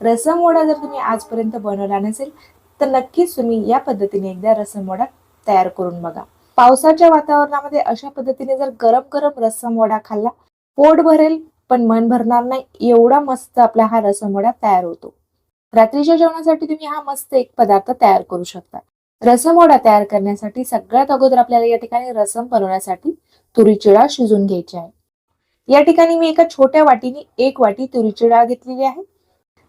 रसम वडा जर तुम्ही आजपर्यंत बनवला नसेल तर नक्कीच तुम्ही या पद्धतीने एकदा रसम वडा तयार करून बघा. पावसाच्या वातावरणामध्ये अशा पद्धतीने जर गरम गरम रसम वडा खाल्ला पोट भरेल पण मन भरणार नाही एवढा मस्त आपला हा रसम वडा तयार होतो. रात्रीच्या जेवणासाठी तुम्ही हा मस्त एक पदार्थ तयार करू शकता. रसम वडा तयार करण्यासाठी सगळ्यात अगोदर आपल्याला या ठिकाणी रसम बनवण्यासाठी तुरीची डाळ शिजून घ्यायची आहे. या ठिकाणी मी एका छोट्या वाटीने एक वाटी तुरीची डाळ घेतलेली आहे.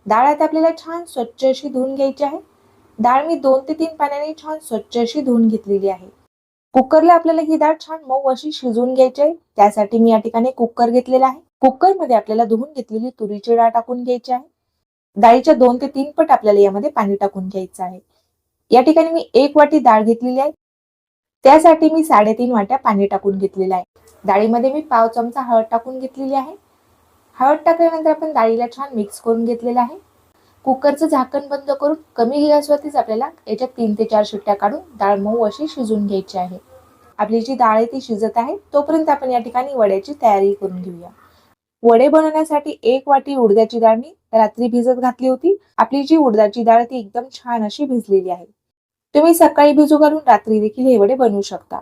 डाळ आता आपल्याला छान स्वच्छ अशी धुवून घ्यायची आहे. डाळ मी दोन ते तीन पाण्याने छान स्वच्छ अशी धुवून घेतलेली आहे. कुकरला आपल्याला ही डाळ छान मऊ अशी शिजवून घ्यायची आहे. त्यासाठी मी या ठिकाणी कुकर घेतलेला आहे. कुकरमध्ये आपल्याला धुवून घेतलेली तुरीची डाळ टाकून घ्यायची आहे. डाळीच्या दोन ते तीन पट आपल्याला यामध्ये पाणी टाकून घ्यायचं आहे. या ठिकाणी मी एक वाटी डाळ घेतलेली आहे. त्यासाठी मी साडेतीन वाट्या पाणी टाकून घेतलेलं आहे. डाळीमध्ये मी पाव चमचा हळद टाकून घेतलेली आहे. हळद टाकल्यानंतर आपण डाळीला छान मिक्स करून घेतलेलं आहे. कुकरचं झाकण बंद करून कमी गॅसवरतीच आपल्याला याच्यात तीन ते चार शिट्ट्या काढून डाळ मऊ अशी शिजून घ्यायची आहे. आपली जी डाळ आहे ती शिजत आहे तोपर्यंत आपण या ठिकाणी वड्याची तयारी करून घेऊया. वडे बनवण्यासाठी एक वाटी उडद्याची डाळ मी रात्री भिजत घातली होती. आपली जी उडदाची डाळ ती एकदम छान अशी भिजलेली आहे. तुम्ही सकाळी भिजू घालून रात्री देखील हे वडे बनवू शकता.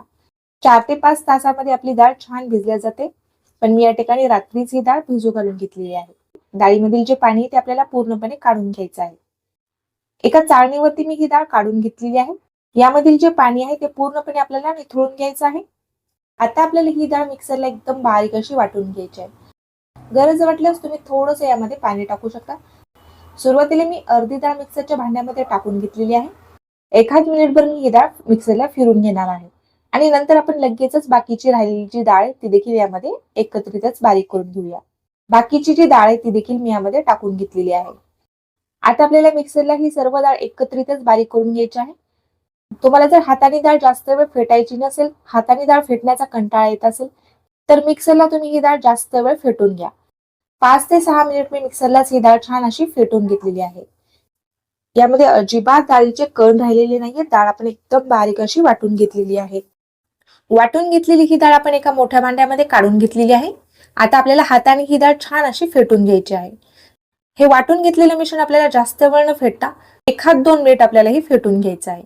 चार ते पाच तासामध्ये आपली डाळ छान भिजल्या जाते. पण मी या ठिकाणी रात्रीच ही डाळ भिजू घालून घेतलेली आहे. डाळीमधील जे पाणी आहे ते आपल्याला पूर्णपणे काढून घ्यायचं आहे. एका चाळणीवरती मी ही डाळ काढून घेतलेली आहे. यामधील जे पाणी आहे ते पूर्णपणे आपल्याला निथळून घ्यायचं आहे. आता आपल्याला ही डाळ मिक्सरला एकदम बारीक अशी वाटून घ्यायची आहे. गरज वाटल्यास तुम्ही थोडंसं यामध्ये पाणी टाकू शकता. सुरुवातीला मी अर्धी डाळ मिक्सरच्या भांड्यामध्ये टाकून घेतलेली आहे. एखाद मिनिटभर मी ही डाळ मिक्सरला फिरून घेणार आहे. आणि नंतर आपण लगेचच बाकीची राहिलेली जी डाळ ती देखील यामध्ये एकत्रितच बारीक करून घेऊया. बाकीची जी डाळ आहे ती देखील मी यामध्ये टाकून घेतलेली आहे. आता आपल्याला मिक्सरला ही सर्व डाळ एकत्रितच बारीक करून घ्यायची आहे. तुम्हाला जर हाताने डाळ जास्त वेळ फेटायची नसेल हाताने डाळ फेटण्याचा कंटाळा येत असेल तर मिक्सरला तुम्ही ही डाळ जास्त वेळ फेटून घ्या. पाच ते सहा मिनिट मी मिक्सरलाच ही डाळ छान अशी फेटून घेतलेली आहे. यामध्ये अजिबात डाळीचे कण राहिलेले नाहीये डाळ आपण एकदम बारीक अशी वाटून घेतलेली आहे. वाटून घेतलेली ही डाळ आपण एका मोठ्या भांड्यामध्ये काढून घेतलेली आहे. आता आपल्याला हाताने ही डाळ छान अशी फेटून घ्यायची आहे. हे वाटून घेतलेलं मिश्रण आपल्याला जास्त वेळ न फेटता एखाद दोन मिनिट आपल्याला हे फेटून घ्यायचं आहे.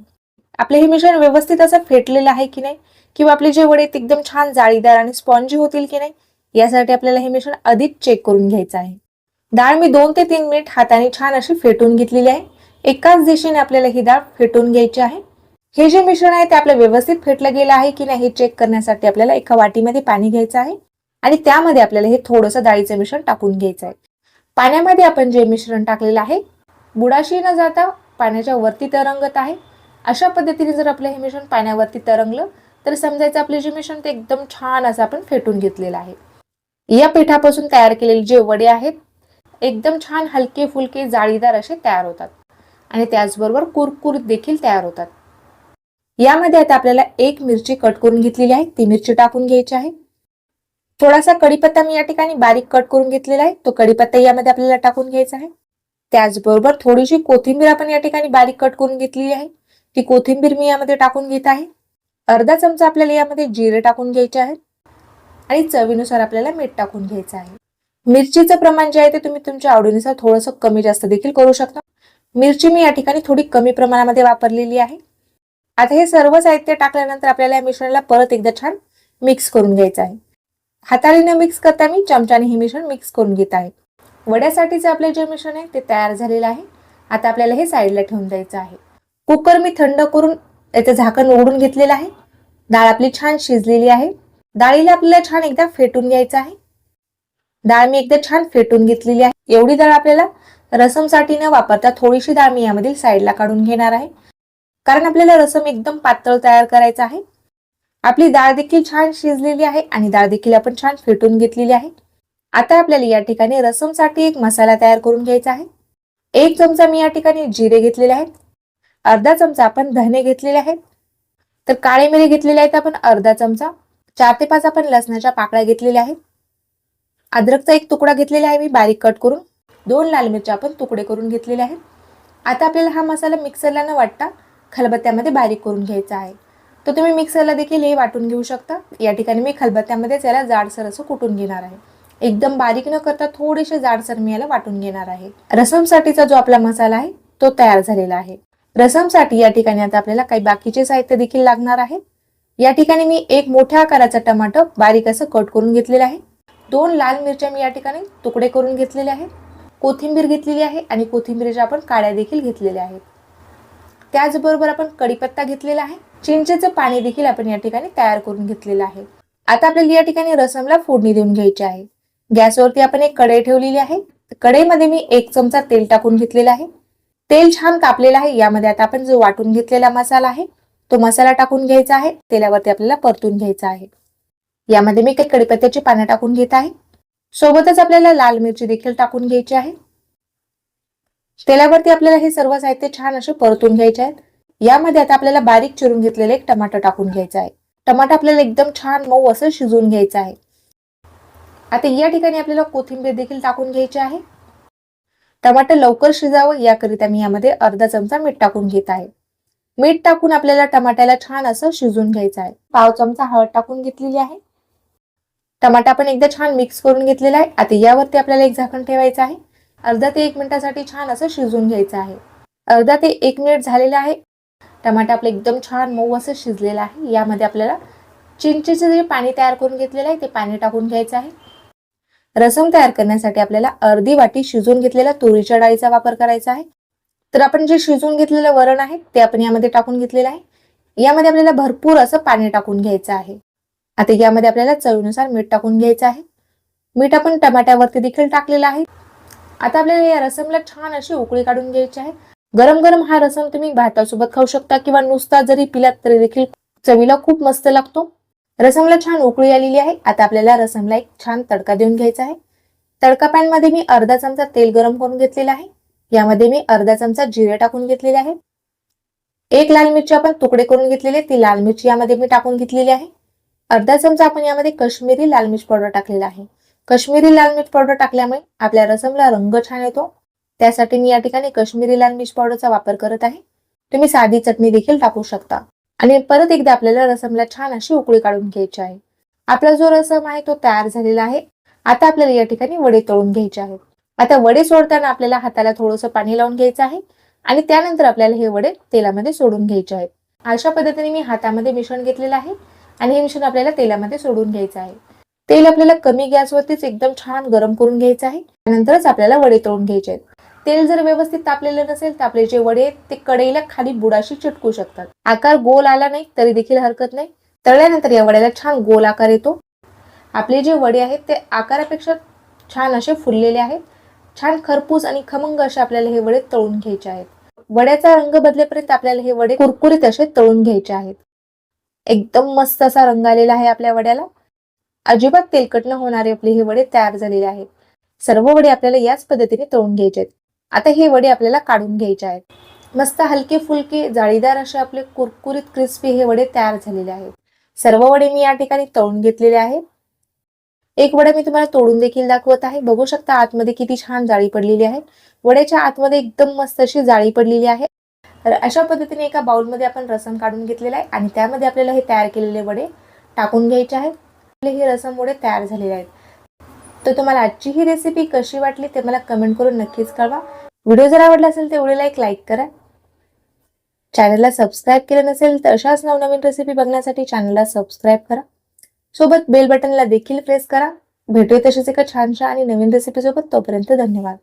आपले हे मिश्रण व्यवस्थित असं फेटलेलं आहे की नाही? किंवा आपले जे वडे आहेत एकदम छान जाळीदार आणि स्पॉन्जी होतील की नाही? यासाठी आपल्याला हे मिश्रण अधिक चेक करून घ्यायचं आहे. डाळ मी दोन ते तीन मिनिट हाताने छान अशी फेटून घेतलेली आहे. एकाच दिशेने आपल्याला ही डाळ फेटून घ्यायची आहे. हे जे मिश्रण आहे ते आपलं व्यवस्थित फेटलं गेलं आहे की नाही हे चेक करण्यासाठी आपल्याला एका वाटीमध्ये पाणी घ्यायचं आहे आणि त्यामध्ये आपल्याला हे थोडंसं डाळीचं मिश्रण टाकून घ्यायचं आहे. पाण्यामध्ये आपण जे मिश्रण टाकलेलं आहे बुडाशी न जाता पाण्याच्या वरती तरंगत आहे. अशा पद्धतीने जर आपलं हे मिश्रण पाण्यावरती तरंगलं तर समजायचं आपले जे मिश्रण ते एकदम छान असं आपण फेटून घेतलेलं आहे. या पिठापासून तयार केलेले जे वडे आहेत एकदम छान हलके फुलके जाळीदार असे तयार होतात. आणि त्याचबरोबर कुरकुरीत देखील तयार होतात. यामध्ये आता आपल्याला एक मिरची कट करून घेतलेली आहे. ती मिरची टाकून घ्यायची आहे. थोडासा कढीपत्ता मी या ठिकाणी बारीक कट करून घेतलेला आहे. तो कढीपत्ता यामध्ये आपल्याला टाकून घ्यायचा आहे. त्याचबरोबर थोडीशी कोथिंबीर आपण या ठिकाणी बारीक कट करून घेतलेली आहे. ती कोथिंबीर मी यामध्ये टाकून घेत आहे. अर्धा चमचा आपल्याला यामध्ये जिरे टाकून घ्यायचे आहे आणि चवीनुसार आपल्याला मीठ टाकून घ्यायचं आहे. मिरचीचं प्रमाण जे आहे ते तुम्ही तुमच्या आवडीनुसार थोडंसं कमी जास्त देखील करू शकता. मिरची मी या ठिकाणी थोडी कमी प्रमाणामध्ये वापरलेली आहे. आता हे सर्व साहित्य टाकल्यानंतर आपल्याला या मिश्रणाला परत एकदा छान मिक्स करून घ्यायचं आहे. हाताळीनं मिक्स करता मी चमच्याने हे मिश्रण मिक्स करून घेत आहे. वड्यासाठीचे आपले जे मिश्रण आहे ते तयार झालेलं आहे. आता आपल्याला हे साईडला ठेवून द्यायचं आहे. कुकर मी थंड करून याचं झाकण ओढून घेतलेलं आहे. डाळ आपली छान शिजलेली आहे. डाळीला आपल्याला छान एकदा फेटून घ्यायचं आहे. डाळ मी एकदा छान फेटून घेतलेली आहे. एवढी डाळ आपल्याला रसमसाठी न वापरता थोडीशी डाळ मी यामधील साईडला काढून घेणार आहे. कारण आपल्याला रसम एकदम पातळ तयार करायचं आहे. आपली डाळ देखील छान शिजलेली आहे आणि डाळ देखील आपण छान फेटून घेतलेली आहे. आता आपल्याला या ठिकाणी रसमसाठी एक मसाला तयार करून घ्यायचा आहे. एक चमचा मी या ठिकाणी जिरे घेतलेले आहेत. अर्धा चमचा आपण धने घेतलेले आहेत. तर काळे मिरे घेतलेले आहेत आपण अर्धा चमचा. चार ते पाच आपण लसणाच्या पाकळ्या घेतलेल्या आहेत. अद्रकचा एक तुकडा घेतलेला आहे मी बारीक कट करून. दोन लाल मिरच्या आपण तुकडे करून घेतलेले आहेत. आता आपल्याला हा मसाला मिक्सरला न वाटता खलबत्त्यामध्ये बारीक करून घ्यायचा आहे. तर तुम्ही मिक्सरला देखील हे वाटून घेऊ शकता. या ठिकाणी मी खलबत्त्यामध्येच याला जाडसर असं कुटून घेणार आहे. एकदम बारीक न करता थोडेसे जाडसर मी याला वाटून घेणार आहे. रसमसाठीचा जो आपला मसाला आहे तो तयार झालेला आहे. रसमसाठी या ठिकाणी आता आपल्याला काही बाकीचे साहित्य देखील लागणार आहे. या ठिकाणी मी एक मोठ्या आकाराचा टमाटर बारीक असं कट करून घेतलेला आहे. दोन लाल मिरच्या मी या ठिकाणी तुकडे करून घेतलेले आहेत. कोथिंबीर घेतलेली आहे आणि कोथिंबीरच्या आपण काड्या देखील घेतलेल्या आहेत. त्याचबरोबर आपण कढीपत्ता घेतलेला आहे. चिंचेचं पाणी देखील आपण या ठिकाणी तयार करून घेतलेलं आहे. आता आपल्याला या ठिकाणी रसमला फोडणी देऊन घ्यायची आहे. गॅसवरती आपण एक कढई ठेवलेली आहे. कढईमध्ये मी एक चमचा तेल टाकून घेतलेला आहे. तेल छान तापलेलं आहे. यामध्ये आता आपण जो वाटून घेतलेला मसाला आहे तो मसाला टाकून घ्यायचा आहे. तेलावरती आपल्याला परतून घ्यायचा आहे. यामध्ये मी काही कढीपत्त्याची पानं टाकून घेत आहे. सोबतच आपल्याला लाल मिरची देखील टाकून घ्यायची आहे. तेलावरती आपल्याला हे सर्व साहित्य छान असे परतून घ्यायचे आहेत. यामध्ये आता आपल्याला बारीक चिरून घेतलेले एक टमाटर टाकून घ्यायचा आहे. टमाटा आपल्याला एकदम छान मऊ असं शिजवून घ्यायचं आहे. आता या ठिकाणी आपल्याला कोथिंबीर देखील टाकून घ्यायची आहे. टमाटर लवकर शिजावं याकरिता मी यामध्ये अर्धा चमचा मीठ टाकून घेत आहे. मीठ टाकून आपल्याला टमाट्याला छान असं शिजून घ्यायचं आहे. पाव चमचा हळद टाकून घेतलेली आहे. टमाटा पण एकदा छान मिक्स करून घेतलेला आहे. आता यावरती आपल्याला एक झाकण ठेवायचं आहे. अर्धा ते एक मिनिटासाठी छान असं शिजवून घ्यायचं आहे. अर्धा ते एक मिनिट झालेलं आहे. टमाटा आपलं एकदम छान मऊ असं शिजलेलं आहे. यामध्ये आपल्याला चिंचेचं जे पाणी तयार करून घेतलेलं आहे ते पाणी टाकून घ्यायचं आहे. रसम तयार करण्यासाठी आपल्याला अर्धी वाटी शिजवून घेतलेल्या तुरीच्या डाळीचा वापर करायचा आहे. तर आपण जे शिजवून घेतलेलं वरण आहे ते आपण यामध्ये टाकून घेतलेलं आहे. यामध्ये आपल्याला भरपूर असं पाणी टाकून घ्यायचं आहे. आता यामध्ये आपल्याला चवीनुसार मीठ टाकून घ्यायचं आहे. मीठ आपण टमाट्यावरती देखील टाकलेलं आहे. आता आपल्याला या रसमला छान अशी उकळी काढून घ्यायची आहे. गरम गरम हा रसम तुम्ही भातासोबत खाऊ शकता किंवा नुसता जरी पिलात तरी देखील चवीला खूप मस्त लागतो. रसमला छान उकळी आलेली आहे. आता आपल्याला रसमला एक छान तडका देऊन घ्यायचा आहे. तडका पॅनमध्ये मी अर्धा चमचा तेल गरम करून घेतलेला आहे. यामध्ये मी अर्धा चमचा जिरे टाकून घेतलेले आहे. एक लाल मिरची आपण तुकडे करून घेतलेले ती लाल मिरची यामध्ये मी टाकून घेतलेली आहे. अर्धा चमचा आपण यामध्ये कश्मीरी लाल मिरची पावडर टाकलेला आहे. कश्मीरी लाल मिर्च पावडर टाकल्यामुळे आपल्या रसमला रंग छान येतो. त्यासाठी मी या ठिकाणी कश्मीरी लाल मिर्च पावडरचा वापर करत आहे. तुम्ही साधी चटणी देखील टाकू शकता. आणि परत एकदा आपल्याला रसमला छान अशी उकळी काढून घ्यायची आहे. आपला जो रसम आहे तो तयार झालेला आहे. आता आपल्याला या ठिकाणी वडे तळून घ्यायचे आहेत. आता वडे सोडताना आपल्याला हाताला थोडंसं पाणी लावून घ्यायचं आहे. आणि त्यानंतर आपल्याला हे वडे तेलामध्ये सोडून घ्यायचे आहेत. अशा पद्धतीने मी हातामध्ये मिश्रण घेतलेलं आहे. आणि हे मिश्रण आपल्याला तेलामध्ये सोडून घ्यायचं आहे. तेल आपल्याला कमी गॅसवरतीच एकदम छान गरम करून घ्यायचं आहे. त्यानंतरच आपल्याला वडे तळून घ्यायचे आहेत. तेल जर व्यवस्थित तापलेलं नसेल तर आपले जे वडे आहेत ते कढईला खाली बुडाशी चिटकू शकतात. आकार गोल आला नाही तरी देखील हरकत नाही. तळल्यानंतर या वड्याला छान गोल आकार येतो. आपले जे वडे आहेत ते आकारापेक्षा छान असे फुललेले आहेत. छान खरपूस आणि खमंग असे आपल्याला हे वडे तळून घ्यायचे आहेत. वड्याचा रंग बदलेपर्यंत आपल्याला हे वडे कुरकुरीत असे तळून घ्यायचे आहेत. एकदम मस्त असा रंग आलेला आहे आपल्या वड्याला. अजिबात तेलकट न होणारे आपले हे वडे तयार झालेले आहेत. सर्व वडे आपल्याला याच पद्धतीने तळून घ्यायचे आहेत. आता हे वडे आपल्याला काढून घ्यायचे आहेत. मस्त हलके फुलके जाळीदार असे आपले कुरकुरीत क्रिस्पी हे वडे तयार झालेले आहेत. सर्व वडे मी या ठिकाणी तळून घेतलेले आहेत. एक वडा मी तुम्हाला तोडून देखील दाखवत आहे. बघू शकता आतमध्ये किती छान जाळी पडलेली आहे. वड्याच्या आतमध्ये एकदम मस्त अशी जाळी पडलेली आहे. तर अशा पद्धतीने एका बाउलमध्ये आपण रसम काढून घेतलेला आहे आणि त्यामध्ये आपल्याला हे तयार केलेले वडे टाकून घ्यायचे आहेत. हे रसामुळे तयार झालेले आहेत. तर तुम्हाला आजची ही रेसिपी कशी वाटली ते मला कमेंट करून नक्कीच कळवा. व्हिडिओ जर आवडला असेल तर व्हिडिओला एक लाईक करा. चॅनलला सबस्क्राईब केलं नसेल तर अशाच नवनवीन रेसिपी बघण्यासाठी चॅनलला सबस्क्राईब करा. सोबत बेल बटनला देखील प्रेस करा. भेटूया तशीच एका छानशा आणि नवीन रेसिपीसोबत तोपर्यंत धन्यवाद.